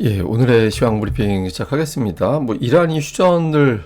예, 오늘의 시황 브리핑 시작하겠습니다. 뭐 이란이 휴전을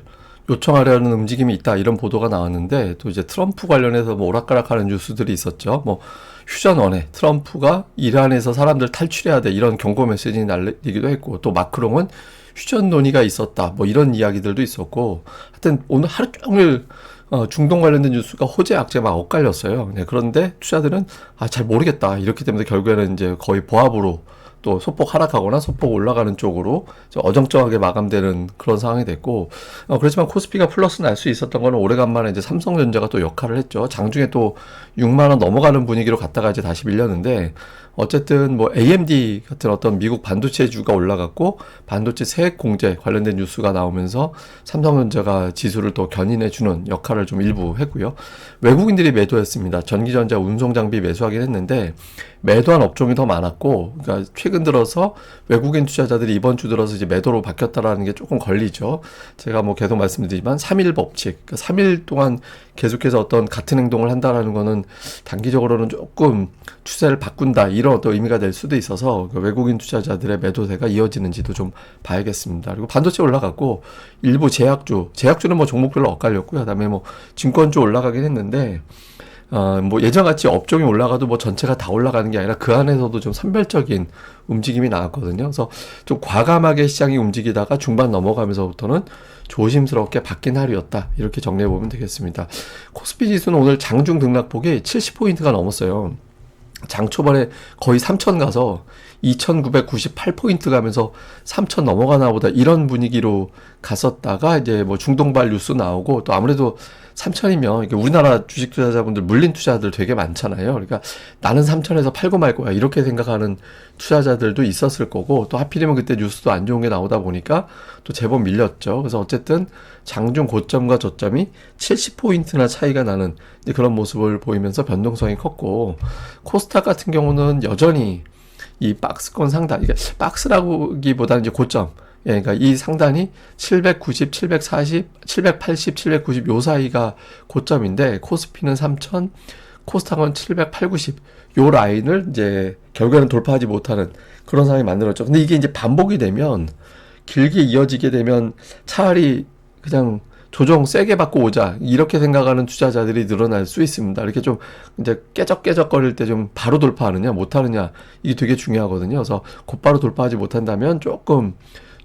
요청하려는 움직임이 있다 이런 보도가 나왔는데 또 이제 트럼프 관련해서 뭐 오락가락하는 뉴스들이 있었죠. 뭐 휴전 원에 트럼프가 이란에서 사람들 탈출해야 돼 이런 경고 메시지 날리기도 했고 또 마크롱은 휴전 논의가 있었다 뭐 이런 이야기들도 있었고 하여튼 오늘 하루 종일 어, 중동 관련된 뉴스가 호재 악재 막 엇갈렸어요. 네, 그런데 투자들은 아, 잘 모르겠다 이렇기 때문에 결국에는 이제 거의 보합으로 또 소폭 하락하거나 소폭 올라가는 쪽으로 어정쩡하게 마감되는 그런 상황이 됐고 어, 그렇지만 코스피가 플러스 날 수 있었던 거는 오래간만에 이제 삼성전자가 또 역할을 했죠. 장중에 또 6만 원 넘어가는 분위기로 갔다가 이제 다시 밀렸는데 어쨌든 뭐 AMD 같은 어떤 미국 반도체주가 올라갔고 반도체 세액 공제 관련된 뉴스가 나오면서 삼성전자가 지수를 또 견인해 주는 역할을 좀 일부 했고요. 외국인들이 매도했습니다. 전기전자 운송 장비 매수하긴 했는데 매도한 업종이 더 많았고 그러니까 최근 들어서 외국인 투자자들이 이번 주 들어서 이제 매도로 바뀌었다라는 게 조금 걸리죠. 제가 뭐 계속 말씀드리지만 3일 법칙, 그러니까 3일 동안 계속해서 어떤 같은 행동을 한다라는 거는 단기적으로는 조금 추세를 바꾼다 이런 어떤 의미가 될 수도 있어서 그 외국인 투자자들의 매도세가 이어지는지도 좀 봐야겠습니다. 그리고 반도체 올라갔고 일부 제약주, 제약주는 뭐 종목별로 엇갈렸고요. 그다음에 뭐 증권주 올라가긴 했는데 어, 뭐 예전같이 업종이 올라가도 뭐 전체가 다 올라가는 게 아니라 그 안에서도 좀 선별적인 움직임이 나왔거든요. 그래서 좀 과감하게 시장이 움직이다가 중반 넘어가면서부터는 조심스럽게 바뀐 하루였다. 이렇게 정리해 보면 되겠습니다. 코스피 지수는 오늘 장중 등락폭이 70포인트가 넘었어요. 장 초반에 거의 3천 가서 2,998포인트 가면서 3천 넘어가나 보다 이런 분위기로 갔었다가 이제 뭐 중동발 뉴스 나오고 또 아무래도 3천이면 우리나라 주식 투자자분들 물린 투자들 되게 많잖아요. 그러니까 나는 3천에서 팔고 말 거야 이렇게 생각하는 투자자들도 있었을 거고 또 하필이면 그때 뉴스도 안 좋은 게 나오다 보니까 또 제법 밀렸죠. 그래서 어쨌든 장중 고점과 저점이 70포인트나 차이가 나는 그런 모습을 보이면서 변동성이 컸고 코스닥 같은 경우는 여전히 이 박스권 상단, 이게 박스라기보다는 이제 고점. 예, 그러니까 이 상단이 790, 740, 780, 790 요 사이가 고점인데 코스피는 3000, 코스닥은 708, 90. 요 라인을 이제 결국에는 돌파하지 못하는 그런 상황이 만들었죠. 근데 이게 이제 반복이 되면 길게 이어지게 되면 차라리 그냥 조정 세게 받고 오자 이렇게 생각하는 투자자들이 늘어날 수 있습니다. 이렇게 좀 이제 깨적깨적거릴 때 좀 바로 돌파하느냐 못하느냐 이게 되게 중요하거든요. 그래서 곧바로 돌파하지 못한다면 조금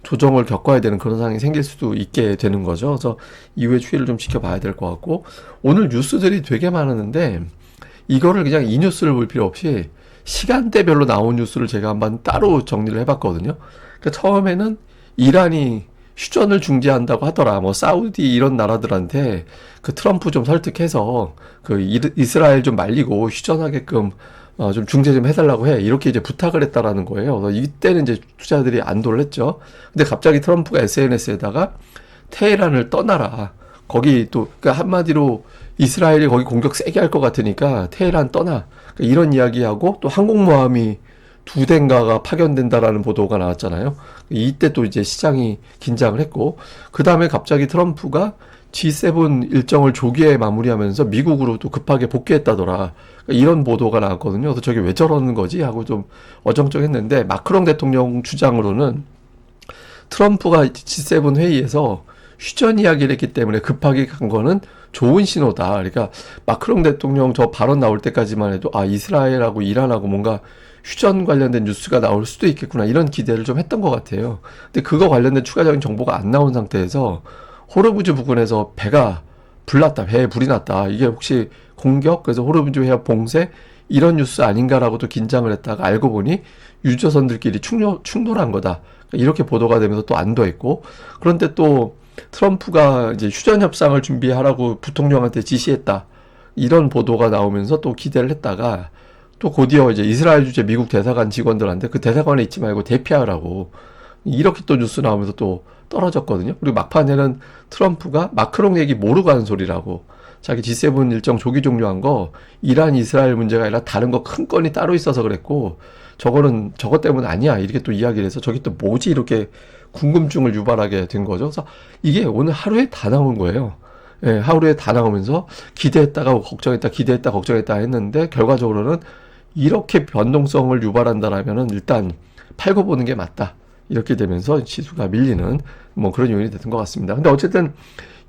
조정을 겪어야 되는 그런 상황이 생길 수도 있게 되는 거죠. 그래서 이후에 추이를 좀 지켜봐야 될 것 같고 오늘 뉴스들이 되게 많았는데 이거를 그냥 이 뉴스를 볼 필요 없이 시간대별로 나온 뉴스를 제가 한번 따로 정리를 해봤거든요. 그러니까 처음에는 이란이 휴전을 중지한다고 하더라. 뭐 사우디 이런 나라들한테 그 트럼프 좀 설득해서 그 이스라엘 좀 말리고 휴전하게끔 어, 좀 중재 좀 해달라고 해. 이렇게 이제 부탁을 했다라는 거예요. 이때는 이제 투자들이 안도를 했죠. 근데 갑자기 트럼프가 SNS에다가 테헤란을 떠나라. 거기 또, 그러니까 한마디로 이스라엘이 거기 공격 세게 할 것 같으니까 테헤란 떠나. 그러니까 이런 이야기하고 또 항공모함이 두 대인가가 파견된다라는 보도가 나왔잖아요. 이때 또 이제 시장이 긴장을 했고, 그 다음에 갑자기 트럼프가 G7 일정을 조기에 마무리하면서 미국으로 또 급하게 복귀했다더라. 그러니까 이런 보도가 나왔거든요. 그래서 저게 왜 저러는 거지? 하고 좀 어정쩡했는데, 마크롱 대통령 주장으로는 트럼프가 G7 회의에서 휴전 이야기를 했기 때문에 급하게 간 거는 좋은 신호다. 그러니까 마크롱 대통령 저 발언 나올 때까지만 해도 아 이스라엘하고 이란하고 뭔가 휴전 관련된 뉴스가 나올 수도 있겠구나 이런 기대를 좀 했던 것 같아요. 근데 그거 관련된 추가적인 정보가 안 나온 상태에서 호르무즈 부근에서 배가 불났다, 배에 불이 났다. 이게 혹시 공격? 그래서 호르무즈 해협 봉쇄? 이런 뉴스 아닌가라고 도 긴장을 했다가 알고 보니 유조선들끼리 충돌, 충돌한 거다. 이렇게 보도가 되면서 또 안도했고 그런데 또 트럼프가 이제 휴전 협상을 준비하라고 부통령한테 지시했다. 이런 보도가 나오면서 또 기대를 했다가 또 곧이어 이제 이스라엘 주재 미국 대사관 직원들한테 그 대사관에 있지 말고 대피하라고 이렇게 또 뉴스 나오면서 또 떨어졌거든요. 그리고 막판에는 트럼프가 마크롱 얘기 모르고 하는 소리라고 자기 G7 일정 조기 종료한 거 이란 이스라엘 문제가 아니라 다른 거 큰 건이 따로 있어서 그랬고 저거는 저것 때문 아니야 이렇게 또 이야기를 해서 저기 또 뭐지 이렇게 궁금증을 유발하게 된 거죠. 그래서 이게 오늘 하루에 다 나온 거예요. 예, 하루에 다 나오면서 기대했다가 걱정했다, 기대했다, 걱정했다 했는데 결과적으로는 이렇게 변동성을 유발한다라면은 일단 팔고 보는 게 맞다. 이렇게 되면서 지수가 밀리는 뭐 그런 요인이 됐던 것 같습니다. 근데 어쨌든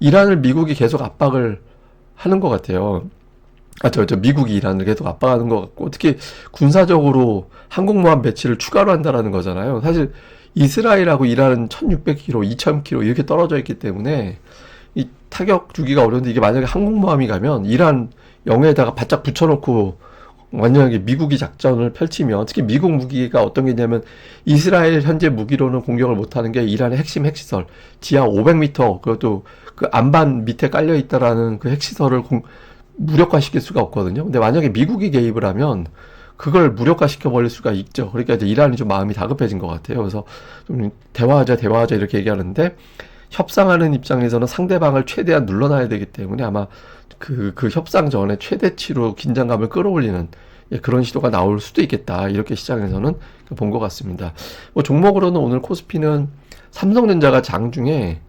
이란을 미국이 계속 압박을 하는 것 같아요. 아, 저, 저, 미국이 이란을 계속 압박하는 것 같고, 특히 군사적으로 항공모함 배치를 추가로 한다라는 거잖아요. 사실 이스라엘하고 이란은 1600km, 2000km 이렇게 떨어져 있기 때문에 이 타격 주기가 어려운데 이게 만약에 항공모함이 가면 이란 영해에다가 바짝 붙여놓고 완전하게 미국이 작전을 펼치면 특히 미국 무기가 어떤 게 있냐면 이스라엘 현재 무기로는 공격을 못하는 게 이란의 핵심 핵시설 지하 500m 그것도 그 안반 밑에 깔려 있다라는 그 핵시설을 공, 무력화시킬 수가 없거든요. 근데 만약에 미국이 개입을 하면 그걸 무력화 시켜 버릴 수가 있죠. 그러니까 이제 이란이 좀 마음이 다급해진 것 같아요. 그래서 좀 대화하자, 대화하자 이렇게 얘기하는데 협상하는 입장에서는 상대방을 최대한 눌러놔야 되기 때문에 아마 그, 그 협상 전에 최대치로 긴장감을 끌어올리는 예, 그런 시도가 나올 수도 있겠다. 이렇게 시장에서는 본 것 같습니다. 뭐 종목으로는 오늘 코스피는 삼성전자가 장중에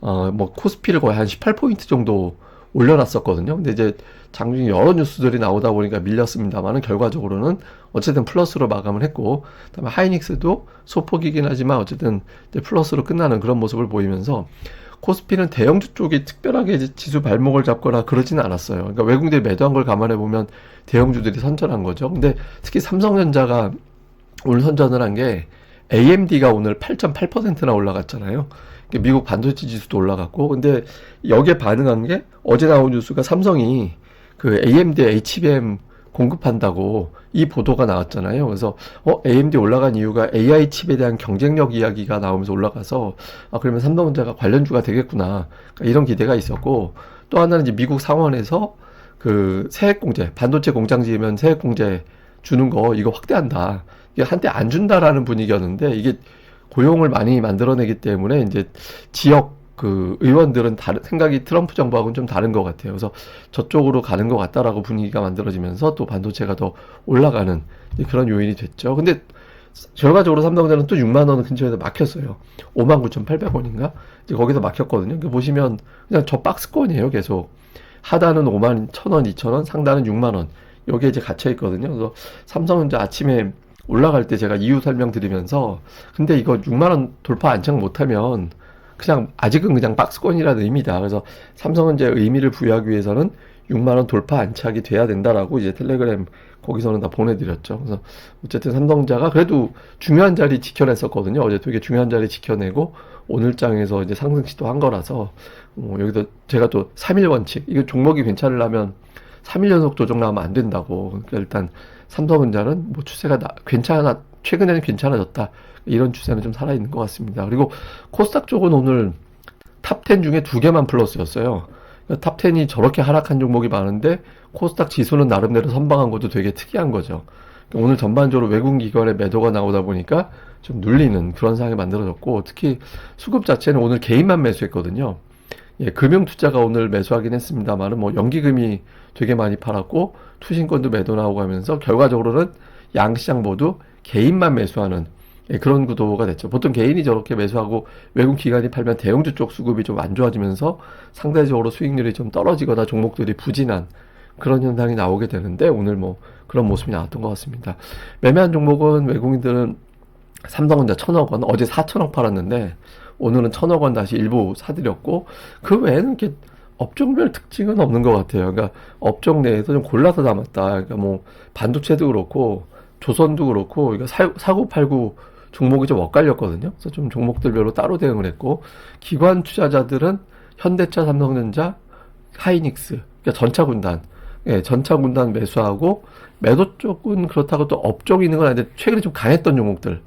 어, 뭐 코스피를 거의 한 18포인트 정도 올려놨었거든요. 근데 이제 장중에 여러 뉴스들이 나오다 보니까 밀렸습니다만은 결과적으로는 어쨌든 플러스로 마감을 했고, 그다음에 하이닉스도 소폭이긴 하지만 어쨌든 플러스로 끝나는 그런 모습을 보이면서 코스피는 대형주 쪽이 특별하게 지수 발목을 잡거나 그러지는 않았어요. 그러니까 외국인들이 매도한 걸 감안해 보면 대형주들이 선전한 거죠. 근데 특히 삼성전자가 오늘 선전을 한 게 AMD가 오늘 8.8%나 올라갔잖아요. 미국 반도체 지수도 올라갔고, 근데 여기에 반응한 게 어제 나온 뉴스가 삼성이 그 AMD HBM 공급한다고 이 보도가 나왔잖아요. 그래서 어 AMD 올라간 이유가 AI 칩에 대한 경쟁력 이야기가 나오면서 올라가서 아 그러면 삼성전자가 관련주가 되겠구나 그러니까 이런 기대가 있었고 또 하나는 이제 미국 상원에서 그 세액 공제 반도체 공장 지으면 세액 공제 주는 거 이거 확대한다. 이게 한때 안 준다라는 분위기였는데 이게 고용을 많이 만들어내기 때문에 이제 지역 그 의원들은 다른 생각이 트럼프 정부하고는 좀 다른 것 같아요. 그래서 저쪽으로 가는 것 같다라고 분위기가 만들어지면서 또 반도체가 더 올라가는 그런 요인이 됐죠. 근데 결과적으로 삼성전자는 또 6만 원 근처에서 막혔어요. 5만 9,800원인가? 이제 거기서 막혔거든요. 보시면 그냥 저 박스권이에요. 계속 하단은 5만 1,000원, 2,000원, 상단은 6만 원. 여기에 이제 갇혀 있거든요. 그래서 삼성전자 아침에 올라갈 때 제가 이유 설명드리면서 근데 이거 6만 원 돌파 안착 못하면 그냥 아직은 그냥 박스권이라는 의미다. 그래서 삼성전자에 의미를 부여하기 위해서는 6만 원 돌파 안착이 돼야 된다라고 이제 텔레그램 거기서는 다 보내드렸죠. 그래서 어쨌든 삼성자가 그래도 중요한 자리 지켜냈었거든요. 어제 되게 중요한 자리 지켜내고 오늘 장에서 이제 상승 시도한 거라서 어, 여기도 제가 또 3일 원칙 이거 종목이 괜찮으려면 3일 연속 조정 나오면 안 된다고. 그러니까 일단 삼성전자는 뭐 추세가 나, 괜찮아 최근에는 괜찮아졌다. 이런 추세는 좀 살아 있는 것 같습니다. 그리고 코스닥 쪽은 오늘 탑 10 중에 두 개만 플러스였어요. 그러니까 탑 10이 저렇게 하락한 종목이 많은데 코스닥 지수는 나름대로 선방한 것도 되게 특이한 거죠. 그러니까 오늘 전반적으로 외국 기관의 매도가 나오다 보니까 좀 눌리는 그런 상황이 만들어졌고 특히 수급 자체는 오늘 개인만 매수했거든요. 예, 금융 투자가 오늘 매수하긴 했습니다만은 뭐 연기금이 되게 많이 팔았고 투신권도 매도 나오고 하면서 결과적으로는 양시장 모두 개인만 매수하는 예, 그런 구도가 됐죠. 보통 개인이 저렇게 매수하고 외국 기관이 팔면 대형주 쪽 수급이 좀 안 좋아지면서 상대적으로 수익률이 좀 떨어지거나 종목들이 부진한 그런 현상이 나오게 되는데 오늘 뭐 그런 모습이 나왔던 것 같습니다. 매매한 종목은 외국인들은 삼성전자 천억 원, 어제 사천억 팔았는데 오늘은 천억 원 다시 일부 사들였고 그 외에는 이렇게 업종별 특징은 없는 것 같아요. 그러니까 업종 내에서 좀 골라서 담았다. 그러니까 뭐 반도체도 그렇고 조선도 그렇고 그러니까 사고 팔고 종목이 좀 엇갈렸거든요. 그래서 좀 종목들별로 따로 대응을 했고 기관 투자자들은 현대차, 삼성전자, 하이닉스, 그러니까 전차 군단, 예, 전차 군단 매수하고 매도 쪽은 그렇다고 또 업종이 있는 건 아닌데 최근에 좀 강했던 종목들,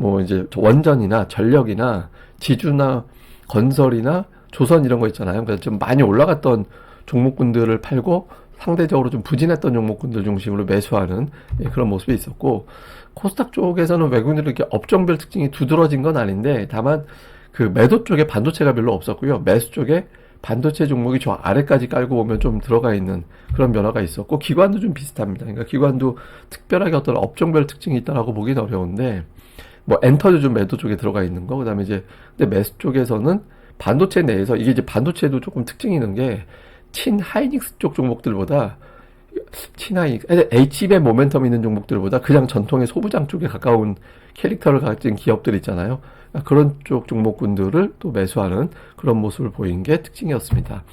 뭐 이제 원전이나 전력이나 지주나 건설이나 조선 이런 거 있잖아요. 그래서 좀 많이 올라갔던 종목군들을 팔고 상대적으로 좀 부진했던 종목군들 중심으로 매수하는 예, 그런 모습이 있었고 코스닥 쪽에서는 외국인들은 이렇게 업종별 특징이 두드러진 건 아닌데 다만 그 매도 쪽에 반도체가 별로 없었고요. 매수 쪽에 반도체 종목이 저 아래까지 깔고 오면 좀 들어가 있는 그런 변화가 있었고 기관도 좀 비슷합니다. 그러니까 기관도 특별하게 어떤 업종별 특징이 있다라고 보기는 어려운데 뭐 엔터도 좀 매도 쪽에 들어가 있는 거 그다음에 이제 근데 매수 쪽에서는 반도체 내에서 이게 이제 반도체도 조금 특징이 있는 게 친 하이닉스 쪽 종목들보다 친하이 H입의 모멘텀 있는 종목들보다 그냥 전통의 소부장 쪽에 가까운 캐릭터를 가진 기업들 있잖아요. 그런 쪽 종목군들을 또 매수하는 그런 모습을 보인 게 특징이었습니다.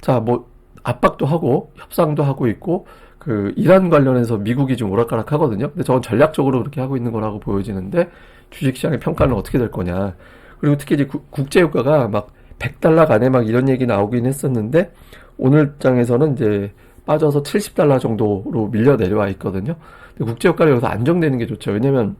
자, 뭐 압박도 하고 협상도 하고 있고 그 이란 관련해서 미국이 좀 오락가락 하거든요. 근데 저건 전략적으로 그렇게 하고 있는 거라고 보여지는데 주식시장의 평가는 어떻게 될 거냐. 그리고 특히 이제 구- 국제 유가가 막 100달러 간에 막 이런 얘기 나오긴 했었는데 오늘 장에서는 이제 빠져서 70달러 정도로 밀려 내려와 있거든요. 근데 국제 유가를 여기서 안정되는 게 좋죠. 왜냐면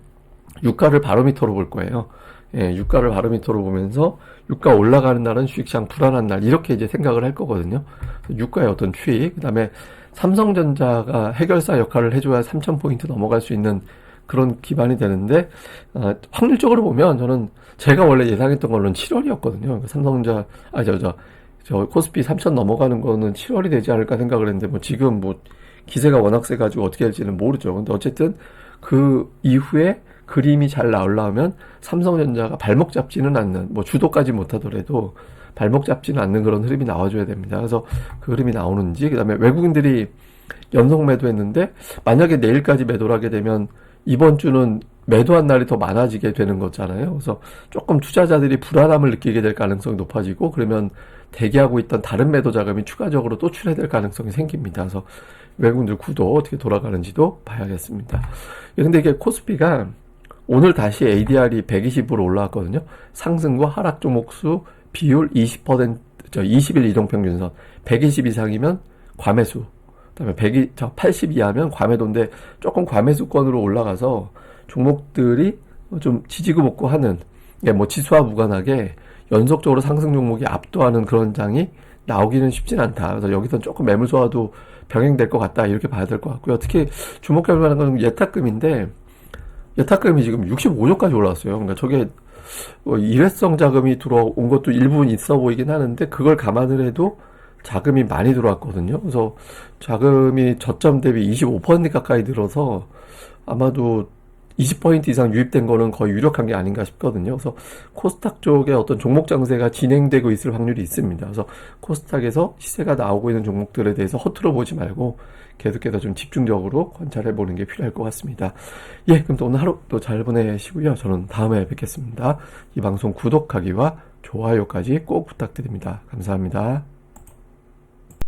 유가를 바로미터로 볼 거예요. 예, 유가를 바로미터로 보면서 유가 올라가는 날은 주식시장 불안한 날 이렇게 이제 생각을 할 거거든요. 유가의 어떤 추이, 그다음에 삼성전자가 해결사 역할을 해줘야 3,000포인트 넘어갈 수 있는 그런 기반이 되는데 아, 확률적으로 보면 저는 제가 원래 예상했던 걸로는 7월이었거든요. 삼성전자 아 저 저 저 코스피 3,000 넘어가는 거는 7월이 되지 않을까 생각을 했는데 뭐 지금 뭐 기세가 워낙 세가지고 어떻게 될지는 모르죠. 근데 어쨌든 그 이후에 그림이 잘 나오려면 삼성전자가 발목 잡지는 않는 뭐 주도까지 못하더라도 발목 잡지는 않는 그런 흐름이 나와줘야 됩니다. 그래서 그 흐름이 나오는지 그다음에 외국인들이 연속 매도했는데 만약에 내일까지 매도를 하게 되면 이번 주는 매도한 날이 더 많아지게 되는 거잖아요. 그래서 조금 투자자들이 불안함을 느끼게 될 가능성이 높아지고 그러면 대기하고 있던 다른 매도 자금이 추가적으로 또 출해될 가능성이 생깁니다. 그래서 외국인들 구도 어떻게 돌아가는지도 봐야겠습니다. 예, 근데 이게 코스피가 오늘 다시 ADR이 120으로 올라왔거든요. 상승과 하락 종목 수 비율 20%, 저 20일 이동평균선 120 이상이면 과매수. 그다음에 100이 저 80 이하면 과매도인데 조금 과매수권으로 올라가서 종목들이 좀 지지고 볶고 하는 예, 뭐 지수와 무관하게 연속적으로 상승 종목이 압도하는 그런 장이 나오기는 쉽진 않다. 그래서 여기선 조금 매물 소화도 병행될 것 같다. 이렇게 봐야 될 것 같고요. 특히 주목할 만한 건 예탁금인데 예탁금이 지금 65조까지 올라왔어요. 그러니까 저게 뭐 일회성 자금이 들어온 것도 일부분 있어 보이긴 하는데 그걸 감안을 해도 자금이 많이 들어왔거든요. 그래서 자금이 저점 대비 25% 가까이 들어서 아마도 20포인트 이상 유입된 거는 거의 유력한 게 아닌가 싶거든요. 그래서 코스닥 쪽에 어떤 종목 장세가 진행되고 있을 확률이 있습니다. 그래서 코스닥에서 시세가 나오고 있는 종목들에 대해서 허투루 보지 말고 계속해서 좀 집중적으로 관찰해 보는 게 필요할 것 같습니다. 예, 그럼 또 오늘 하루 또 잘 보내시고요. 저는 다음에 뵙겠습니다. 이 방송 구독하기와 좋아요까지 꼭 부탁드립니다. 감사합니다.